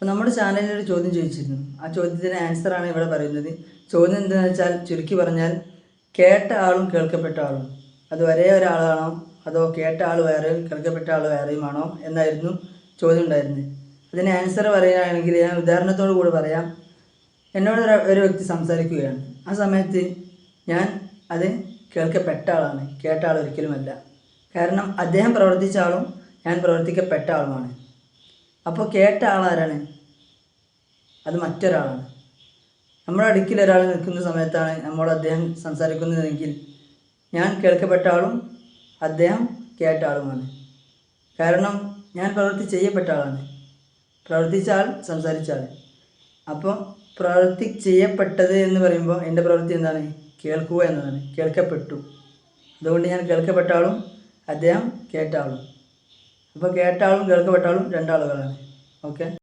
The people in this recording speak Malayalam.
അപ്പോൾ നമ്മുടെ ചാനലിൽ ഒരു ചോദ്യം ചോദിച്ചിരുന്നു. ആ ചോദ്യത്തിന് ആൻസറാണ് ഇവിടെ പറയുന്നത്. ചോദ്യം എന്താണെന്ന് വെച്ചാൽ ചുരുക്കി പറഞ്ഞാൽ കേട്ട ആളും കേൾക്കപ്പെട്ട ആളും. അത് ഒരേ ഒരാളാണോ? അതോ കേട്ട ആൾ വേറെയും കേൾക്കപ്പെട്ട ആൾ വേറെയുമാണോ? എന്നായിരുന്നു ചോദ്യം ഉണ്ടായിരുന്നത്. അതിന് ആൻസർ പറയുകയാണെങ്കിൽ ഞാൻ ഉദാഹരണത്തോടു കൂടി പറയാം. എന്നോട് ഒരു- വ്യക്തി സംസാരിക്കുകയാണ്. ആ സമയത്ത് ഞാൻ അത് കേൾക്കപ്പെട്ട ആളാണ്. കേട്ട ആൾ ഒരിക്കലുമല്ല. കാരണം അദ്ദേഹം പ്രവർത്തിച്ച ആളും ഞാൻ പ്രവർത്തിക്കപ്പെട്ട ആളുമാണ്. അപ്പോൾ കേട്ട ആളാരാണ്? അത് മറ്റൊരാളാണ്. നമ്മുടെ അടുക്കിൽ ഒരാൾ നിൽക്കുന്ന സമയത്താണ് നമ്മോട് അദ്ദേഹം സംസാരിക്കുന്നതെങ്കിൽ ഞാൻ കേൾക്കപ്പെട്ട ആളും അദ്ദേഹം കേട്ട ആളുമാണ്. കാരണം ഞാൻ പ്രവൃത്തി ചെയ്യപ്പെട്ട ആളാണ്. പ്രവർത്തിച്ച ആൾ സംസാരിച്ച ആൾ അപ്പോൾ പ്രവൃത്തി ചെയ്യപ്പെട്ടത് എന്ന് പറയുമ്പോൾ എന്റെ പ്രവൃത്തി എന്താണ്? കേൾക്കുക എന്നതാണ്. കേൾക്കപ്പെട്ടു. അതുകൊണ്ട് ഞാൻ കേൾക്കപ്പെട്ട ആളും അദ്ദേഹം കേട്ട ആളും. അപ്പോൾ കേട്ട ആളും രണ്ടാളുകളാണ്. ഓക്കെ